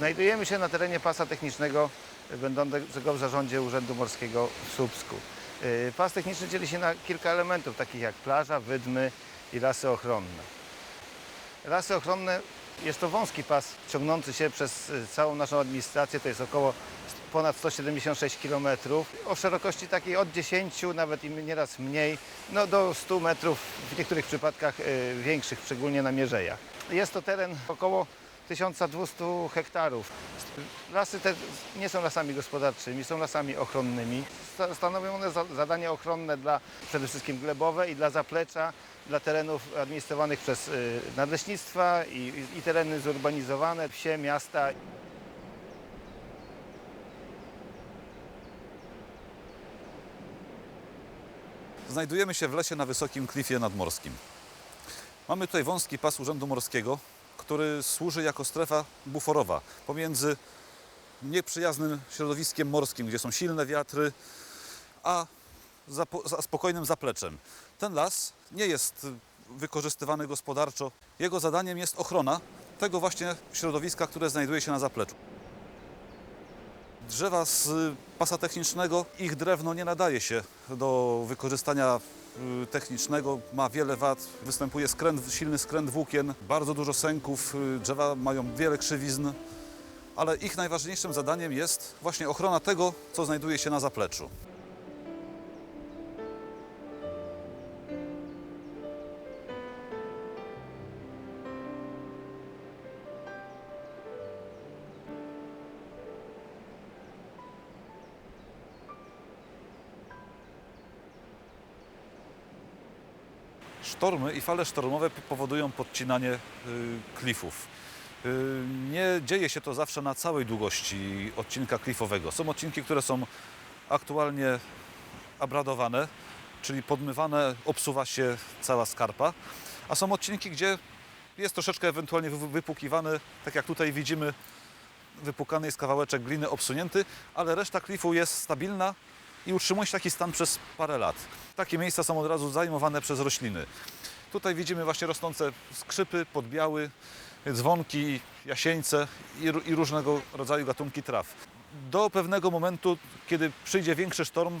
Znajdujemy się na terenie pasa technicznego będącego w zarządzie Urzędu Morskiego w Słupsku. Y, Pas techniczny dzieli się na kilka elementów, takich jak plaża, wydmy i lasy ochronne. Lasy ochronne jest to wąski pas ciągnący się przez y, całą naszą administrację, to jest około ponad 176 km, o szerokości takiej od 10, nawet i nieraz mniej, no do 100 metrów, w niektórych przypadkach y, większych, szczególnie na mierzejach. Jest to teren około 1200 hektarów. Lasy te nie są lasami gospodarczymi, są lasami ochronnymi. Sta- Stanowią one za- zadania ochronne dla przede wszystkim glebowe i dla zaplecza, dla terenów administrowanych przez y, nadleśnictwa i, i tereny zurbanizowane, wsie, miasta. Znajdujemy się w lesie na wysokim klifie nadmorskim. Mamy tutaj wąski pas Urzędu Morskiego, który służy jako strefa buforowa pomiędzy nieprzyjaznym środowiskiem morskim, gdzie są silne wiatry, a spokojnym zapleczem. Ten las nie jest wykorzystywany gospodarczo. Jego zadaniem jest ochrona tego właśnie środowiska, które znajduje się na zapleczu. Drzewa z pasa technicznego, ich drewno nie nadaje się do wykorzystania technicznego, ma wiele wad, występuje skręt, silny skręt włókien, bardzo dużo sęków, y, drzewa mają wiele krzywizn, ale ich najważniejszym zadaniem jest właśnie ochrona tego, co znajduje się na zapleczu. Sztormy i fale sztormowe powodują podcinanie y, klifów. Y, Nie dzieje się to zawsze na całej długości odcinka klifowego. Są odcinki, które są aktualnie abradowane, czyli podmywane, obsuwa się cała skarpa, a są odcinki, gdzie jest troszeczkę ewentualnie wy- wypukiwany, tak jak tutaj widzimy, wypukany jest kawałeczek gliny obsunięty, ale reszta klifu jest stabilna i utrzymuje się taki stan przez parę lat. Takie miejsca są od razu zajmowane przez rośliny. Tutaj widzimy właśnie rosnące skrzypy, podbiały, dzwonki, jasieńce i, i różnego rodzaju gatunki traw. Do pewnego momentu, kiedy przyjdzie większy sztorm,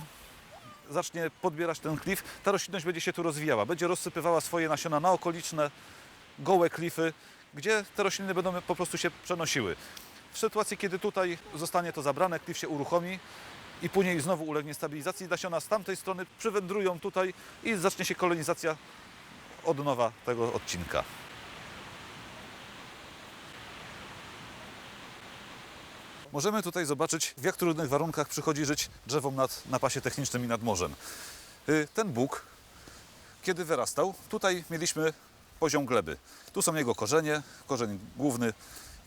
zacznie podbierać ten klif, ta roślinność będzie się tu rozwijała, będzie rozsypywała swoje nasiona na okoliczne gołe klify, gdzie te rośliny będą po prostu się przenosiły. W sytuacji, kiedy tutaj zostanie to zabrane, klif się uruchomi i później znowu ulegnie stabilizacji, nasiona z tamtej strony przywędrują tutaj i zacznie się kolonizacja od nowa tego odcinka. Możemy tutaj zobaczyć, w jak trudnych warunkach przychodzi żyć drzewom nad, na pasie technicznym i nad morzem. Y, Ten Bóg, kiedy wyrastał, tutaj mieliśmy poziom gleby. Tu są jego korzenie, korzeń główny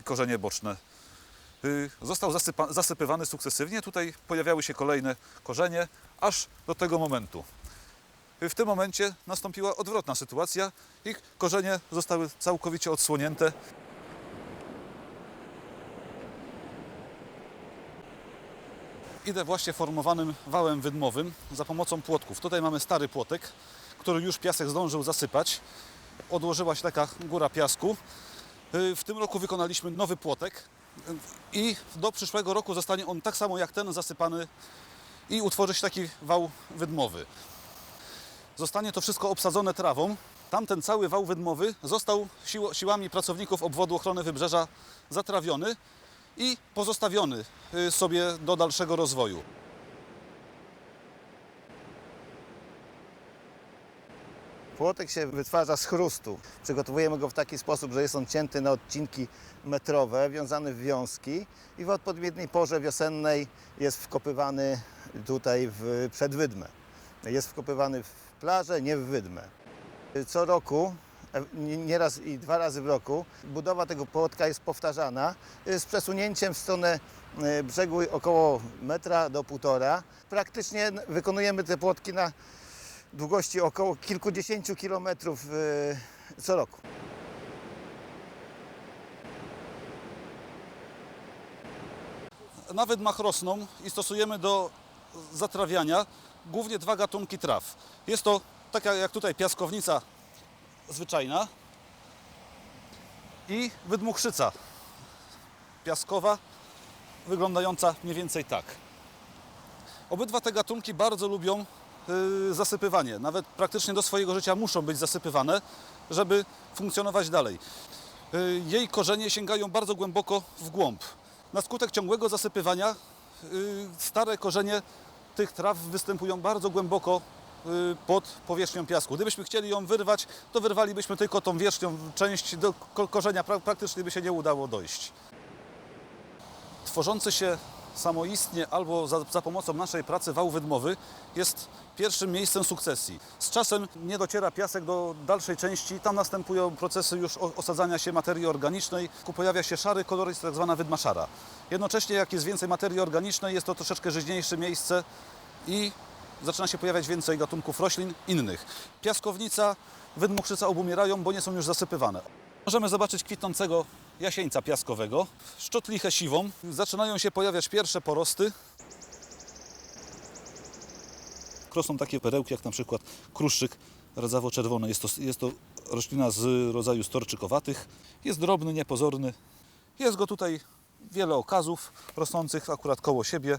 i korzenie boczne. Y, Został zasypa, zasypywany sukcesywnie. Tutaj pojawiały się kolejne korzenie, aż do tego momentu. Y, W tym momencie nastąpiła odwrotna sytuacja. Ich korzenie zostały całkowicie odsłonięte. Idę właśnie formowanym wałem wydmowym za pomocą płotków. Tutaj mamy stary płotek, który już piasek zdążył zasypać. Odłożyła się taka góra piasku. Y, W tym roku wykonaliśmy nowy płotek i do przyszłego roku zostanie on tak samo jak ten zasypany i utworzy się taki wał wydmowy. Zostanie to wszystko obsadzone trawą. Tamten cały wał wydmowy został siłami pracowników obwodu ochrony wybrzeża zatrawiony i pozostawiony y, sobie do dalszego rozwoju. Płotek się wytwarza z chrustu. Przygotowujemy go w taki sposób, że jest on cięty na odcinki metrowe, wiązany w wiązki i w odpowiedniej porze wiosennej jest wkopywany tutaj w, przed wydmę. Jest wkopywany w plażę, nie w wydmę. Co roku, e, nie- nieraz i dwa razy w roku, budowa tego płotka jest powtarzana e, z przesunięciem w stronę e, brzegu około metra do półtora. Praktycznie wykonujemy te płotki na długości około kilkudziesięciu kilometrów e, co roku. Na wydmach rosną i stosujemy do zatrawiania głównie dwa gatunki traw. Jest to taka jak tutaj piaskownica zwyczajna i wydmuchrzyca piaskowa, wyglądająca mniej więcej tak. Obydwa te gatunki bardzo lubią y, zasypywanie. Nawet praktycznie do swojego życia muszą być zasypywane, żeby funkcjonować dalej. Y, Jej korzenie sięgają bardzo głęboko w głąb. Na skutek ciągłego zasypywania y, stare korzenie tych traw występują bardzo głęboko y, pod powierzchnią piasku. Gdybyśmy chcieli ją wyrwać, to wyrwalibyśmy tylko tą wierzchnią część, do ko- korzenia pra- praktycznie by się nie udało dojść. Tworzący się samoistnie albo za, za pomocą naszej pracy wał wydmowy jest pierwszym miejscem sukcesji. Z czasem nie dociera piasek do dalszej części, tam następują procesy już osadzania się materii organicznej, pojawia się szary kolor, jest tak zwana wydma szara. Jednocześnie jak jest więcej materii organicznej, jest to troszeczkę żyźniejsze miejsce i zaczyna się pojawiać więcej gatunków roślin innych. Piaskownica, wydmuchrzyca obumierają, bo nie są już zasypywane. Możemy zobaczyć kwitnącego jasieńca piaskowego, szczotlichę siwą. Zaczynają się pojawiać pierwsze porosty. Rosną takie perełki jak na przykład kruszczyk rdzawo-czerwony. Jest to, jest to roślina z rodzaju storczykowatych. Jest drobny, niepozorny. Jest go tutaj wiele okazów rosnących akurat koło siebie.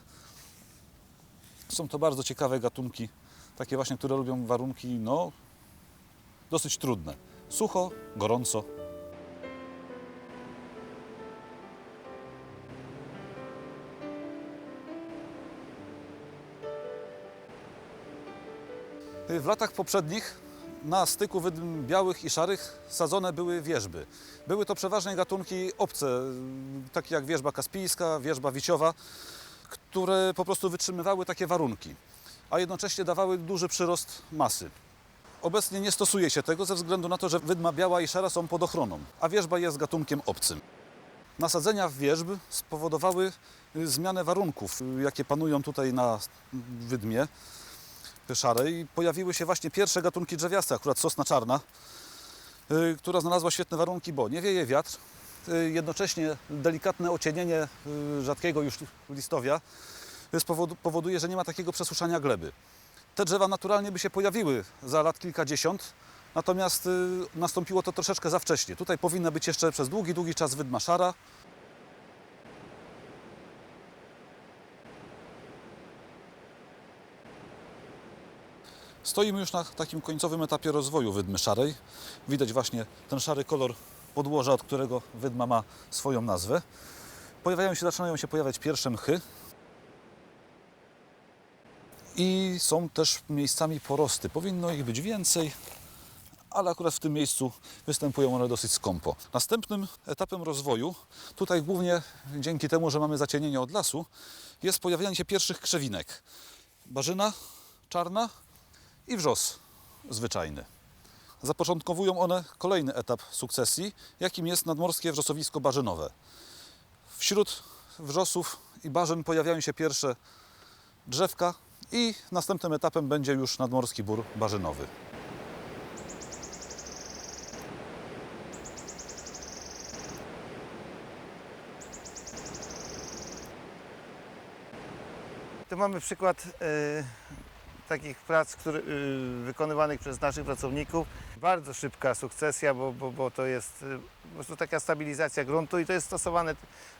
Są to bardzo ciekawe gatunki, takie właśnie, które lubią warunki no, dosyć trudne. Sucho, gorąco. W latach poprzednich na styku wydm białych i szarych sadzone były wierzby. Były to przeważnie gatunki obce, takie jak wierzba kaspijska, wierzba wiciowa, które po prostu wytrzymywały takie warunki, a jednocześnie dawały duży przyrost masy. Obecnie nie stosuje się tego ze względu na to, że wydma biała i szara są pod ochroną, a wierzba jest gatunkiem obcym. Nasadzenia wierzb spowodowały y, zmianę warunków, y, jakie panują tutaj na wydmie szarej. Pojawiły się właśnie pierwsze gatunki drzewiaste, akurat sosna czarna, y, która znalazła świetne warunki, bo nie wieje wiatr, y, jednocześnie delikatne ocienienie y, rzadkiego już listowia powoduje, że nie ma takiego przesuszania gleby. Te drzewa naturalnie by się pojawiły za lat kilkadziesiąt, natomiast nastąpiło to troszeczkę za wcześnie. Tutaj powinna być jeszcze przez długi, długi czas wydma szara. Stoimy już na takim końcowym etapie rozwoju wydmy szarej. Widać właśnie ten szary kolor podłoża, od którego wydma ma swoją nazwę. Pojawiają się, zaczynają się pojawiać pierwsze mchy. I są też miejscami porosty. Powinno ich być więcej, ale akurat w tym miejscu występują one dosyć skąpo. Następnym etapem rozwoju, tutaj głównie dzięki temu, że mamy zacienienie od lasu, jest pojawianie się pierwszych krzewinek. Barzyna czarna i wrzos zwyczajny. Zapoczątkowują one kolejny etap sukcesji, jakim jest nadmorskie wrzosowisko barzynowe. Wśród wrzosów i barzyn pojawiają się pierwsze drzewka i następnym etapem będzie już nadmorski bór barzynowy. Tu mamy przykład e, takich prac który, wykonywanych przez naszych pracowników. Bardzo szybka sukcesja, bo, bo, bo to jest e, po prostu taka stabilizacja gruntu i to jest stosowane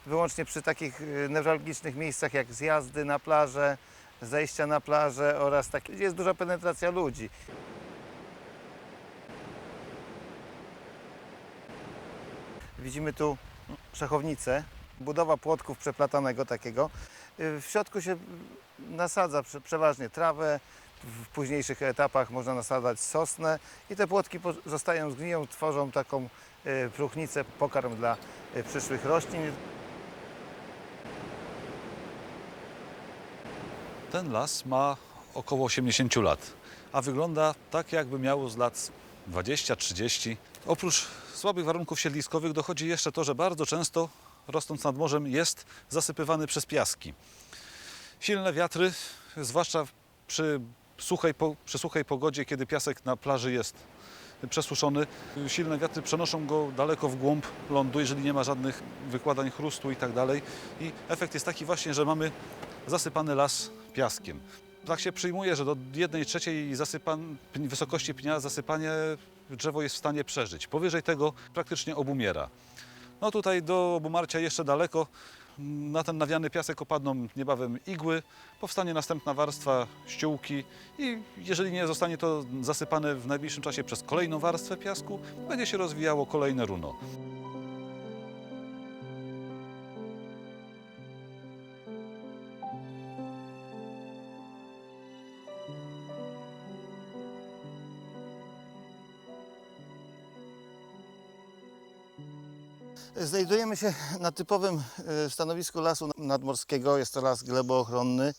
wyłącznie przy takich e, newralgicznych miejscach jak zjazdy na plażę, zejścia na plażę oraz takie, gdzie jest duża penetracja ludzi. Widzimy tu szachownicę, budowa płotków przeplatanego takiego. Y, W środku się nasadza prze- przeważnie trawę, w późniejszych etapach można nasadzać sosnę i te płotki zostają zgniją, tworzą taką y, próchnicę, pokarm dla y, przyszłych roślin. Ten las ma około 80 lat, a wygląda tak, jakby miał z lat 20-30. Oprócz słabych warunków siedliskowych dochodzi jeszcze to, że bardzo często rosnąc nad morzem jest zasypywany przez piaski. Silne wiatry, zwłaszcza przy suchej, przy suchej pogodzie, kiedy piasek na plaży jest przesuszony, silne wiatry przenoszą go daleko w głąb lądu, jeżeli nie ma żadnych wykładań chrustu i tak dalej. I efekt jest taki właśnie, że mamy zasypany las piaskiem. Tak się przyjmuje, że do 1 trzeciej wysokości pnia zasypanie drzewo jest w stanie przeżyć. Powyżej tego praktycznie obumiera. No tutaj do obumarcia jeszcze daleko. Na ten nawiany piasek opadną niebawem igły, powstanie następna warstwa ściółki i jeżeli nie zostanie to zasypane w najbliższym czasie przez kolejną warstwę piasku, będzie się rozwijało kolejne runo. Znajdujemy się na typowym e, stanowisku lasu nadmorskiego. Jest to las gleboochronny.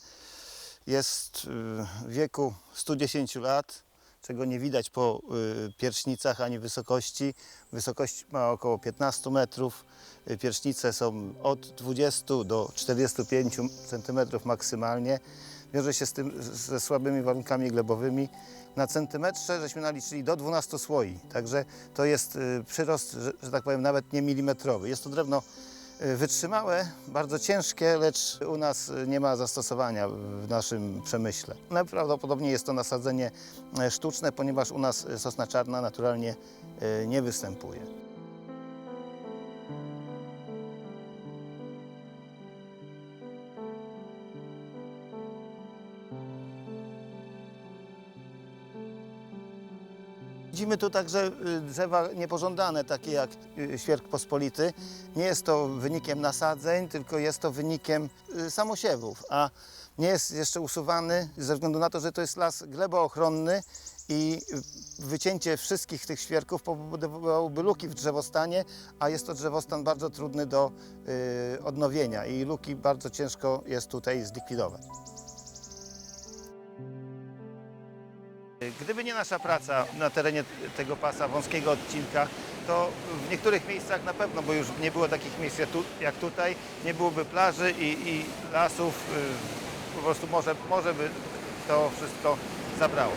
Jest e, w wieku 110 lat, czego nie widać po e, pierśnicach ani wysokości. Wysokość ma około 15 metrów. Pierśnice są od 20 do 45 cm maksymalnie. Wiąże się z tym ze słabymi warunkami glebowymi. Na centymetrze żeśmy naliczyli do 12 słoi, także to jest y, przyrost, że, że tak powiem, nawet nie milimetrowy. Jest to drewno y, wytrzymałe, bardzo ciężkie, lecz u nas y, nie ma zastosowania w naszym przemyśle. Najprawdopodobniej jest to nasadzenie e, sztuczne, ponieważ u nas sosna czarna naturalnie nie występuje. Widzimy tu także y, drzewa niepożądane, takie jak y, świerk pospolity. Nie jest to wynikiem nasadzeń, tylko jest to wynikiem y, samosiewów, a nie jest jeszcze usuwany ze względu na to, że to jest las gleboochronny i wycięcie wszystkich tych świerków powodowałoby luki w drzewostanie, a jest to drzewostan bardzo trudny do odnowienia i luki bardzo ciężko jest tutaj zlikwidować. Gdyby nie nasza praca na terenie tego pasa, wąskiego odcinka, to w niektórych miejscach na pewno, bo już nie było takich miejsc jak tu- jak tutaj, nie byłoby plaży i, i lasów, y, po prostu może, może by to wszystko zabrało.